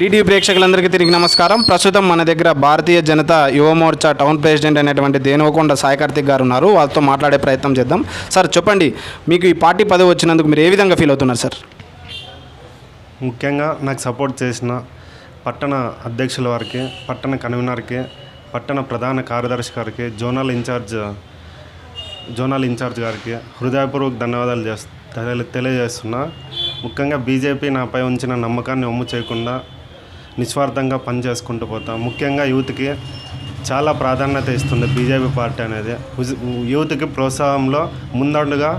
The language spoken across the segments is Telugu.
టీడీ ప్రేక్షకులందరికీ తిరిగి నమస్కారం. ప్రస్తుతం మన దగ్గర భారతీయ జనతా యువ మోర్చా టౌన్ ప్రెసిడెంట్ అనేటువంటి దేనువకొండ సాయి కార్తిక్ గారు ఉన్నారు. వాళ్ళతో మాట్లాడే ప్రయత్నం చేద్దాం. సార్ చెప్పండి మీకు ఈ పార్టీ పదవి వచ్చినందుకు మీరు ఏ విధంగా ఫీల్ అవుతున్నారు సార్? ముఖ్యంగా నాకు సపోర్ట్ చేసిన పట్టణ అధ్యక్షుల వారికి పట్టణ కన్వీనర్కి పట్టణ ప్రధాన కార్యదర్శి గారికి జోనల్ ఇన్ఛార్జ్ జోనల్ ఇన్ఛార్జ్ గారికి హృదయపూర్వక ధన్యవాదాలు చేస్ తెలియజేస్తున్నా. ముఖ్యంగా బీజేపీ నాపై ఉంచిన నమ్మకాన్ని ఒమ్ము చేయకుండా నిస్వార్థంగా పనిచేసుకుంటూ పోతాం. ముఖ్యంగా యూత్కి చాలా ప్రాధాన్యత ఇస్తుంది బీజేపీ పార్టీ అనేది. యూత్కి ప్రోత్సాహంలో ముందండుగా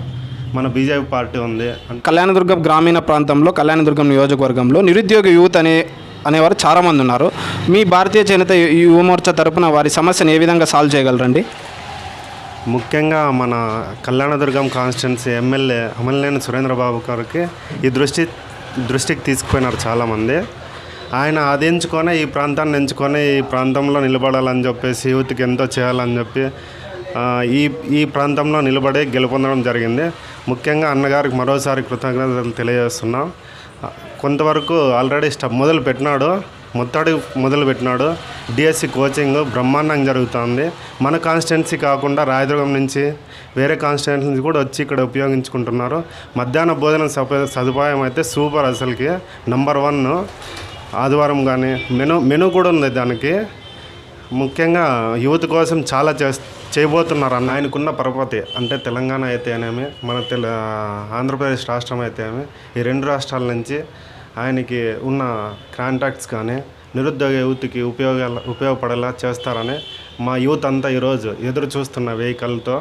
మన బీజేపీ పార్టీ ఉంది. కళ్యాణదుర్గం గ్రామీణ ప్రాంతంలో కళ్యాణదుర్గం నియోజకవర్గంలో నిరుద్యోగ యూత్ అనే అనేవారు చాలామంది ఉన్నారు. మీ భారతీయ జనతా యు- యువ మోర్చా తరపున వారి సమస్యను ఏ విధంగా సాల్వ్ చేయగలరండి? ముఖ్యంగా మన కళ్యాణదుర్గం కాన్స్టిట్యున్సీ ఎమ్మెల్యే అమలనేని సురేంద్రబాబు గారికి ఈ దృష్టి దృష్టికి తీసుకుపోయినారు చాలామంది ఆయన అది ఎంచుకొని ఈ ప్రాంతాన్ని ఎంచుకొని ఈ ప్రాంతంలో నిలబడాలని చెప్పేసి యూత్కి ఎంతో చేయాలని చెప్పి ఈ ఈ ప్రాంతంలో నిలబడి గెలుపొందడం జరిగింది. ముఖ్యంగా అన్నగారికి మరోసారి కృతజ్ఞతలు తెలియజేస్తున్నాం. కొంతవరకు ఆల్రెడీ స్టప్ మొదలు పెట్టినాడు మొత్తడి మొదలు పెట్టినాడు. డిఎస్సి కోచింగ్ బ్రహ్మాండంగా జరుగుతుంది. మన కాన్స్టిట్యున్సీ కాకుండా రాయదుర్గం నుంచి వేరే కాన్స్టిట్యున్సీ కూడా వచ్చి ఇక్కడ ఉపయోగించుకుంటున్నారు. మధ్యాహ్న భోజన సప సదుపాయం అయితే సూపర్ అసలుకి. నంబర్ వన్ ఆదివారం కానీ మెను మెను కూడా ఉంది దానికి. ముఖ్యంగా యూత్ కోసం చాలా చే చేయబోతున్నారు అన్న ఆయనకున్న పరపతి అంటే తెలంగాణ అయితేనేమి మన తెల ఆంధ్రప్రదేశ్ రాష్ట్రం అయితేనేమి ఈ రెండు రాష్ట్రాల నుంచి ఆయనకి ఉన్న కాంటాక్ట్స్ కానీ నిరుద్యోగ యువతికి ఉపయోగాల ఉపయోగపడేలా చేస్తారని మా యూత్ అంతా ఈరోజు ఎదురు చూస్తున్న వెహికల్తో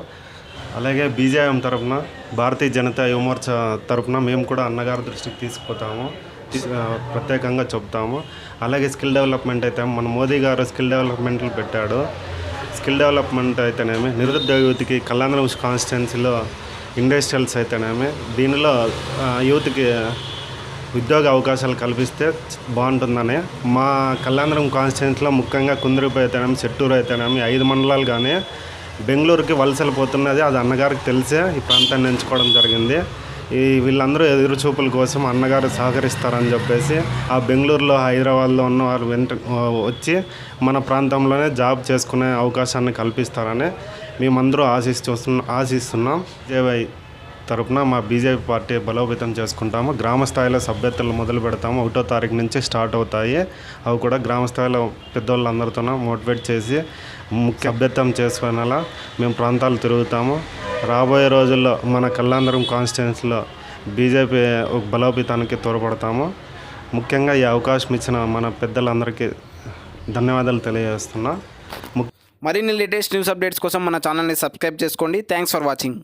అలాగే బీజేఎం తరఫున భారతీయ జనతా యువ తరఫున తరపున మేము కూడా అన్నగారి దృష్టికి తీసుకుపోతాము. ప్రత్యేకంగా చెప్తాము. అలాగే స్కిల్ డెవలప్మెంట్ అయితే మన మోదీ గారు స్కిల్ డెవలప్మెంట్లు పెట్టాడు. స్కిల్ డెవలప్మెంట్ అయితేనేమి నిరుద్యోగ యువతికి కళ్యాణ కాన్స్టిట్యున్సీలో ఇండస్ట్రియల్స్ అయితేనేమి దీనిలో యువతికి యూత్కి ఉద్యోగ అవకాశాలు కల్పిస్తే బాగుంటుందని మా కళ్యాణం కాన్స్టిట్యున్సీలో ముఖ్యంగా కుందరిపై అయితేనేమి చెట్టూరు అయితేనేమి ఐదు మండలాలు కానీ బెంగళూరుకి వలసలు పోతున్నది అది అన్నగారికి తెలిసే ఈ ప్రాంతాన్ని ఎంచుకోవడం జరిగింది. ఈ వీళ్ళందరూ ఎదురు చూపుల కోసం అన్నగారు సహకరిస్తారని చెప్పేసి ఆ బెంగళూరులో హైదరాబాద్లో ఉన్న వారు వెంట వచ్చి మన ప్రాంతంలోనే జాబ్ చేసుకునే అవకాశాన్ని కల్పిస్తారని మేమందరూ ఆశిస్తూ ఆశిస్తున్నాం. జేవై తరపున మా బీజేపీ పార్టీ బలోపేతం చేసుకుంటాము. గ్రామ స్థాయిలో సభ్యతలు మొదలు పెడతాము. ఒకటో తారీఖు నుంచి స్టార్ట్ అవుతాయి. అవి కూడా గ్రామ స్థాయిలో పెద్దోళ్ళందరితో మోటివేట్ చేసి ముఖ్య అభ్యర్థం చేసుకునేలా మేము ప్రాంతాలు తిరుగుతాము. రాబోయే రోజుల్లో మన కళ్ళందరం కాన్స్టిట్యున్సీలో బీజేపీ బలోపేతానికి తోడ్పడతాము. ముఖ్యంగా ఈ అవకాశం ఇచ్చిన మన పెద్దలందరికీ ధన్యవాదాలు తెలియజేస్తున్నా. మరిన్ని లేటెస్ట్ న్యూస్ అప్డేట్స్ కోసం మన ఛానల్ని సబ్స్క్రైబ్ చేసుకోండి. Thanks for watching.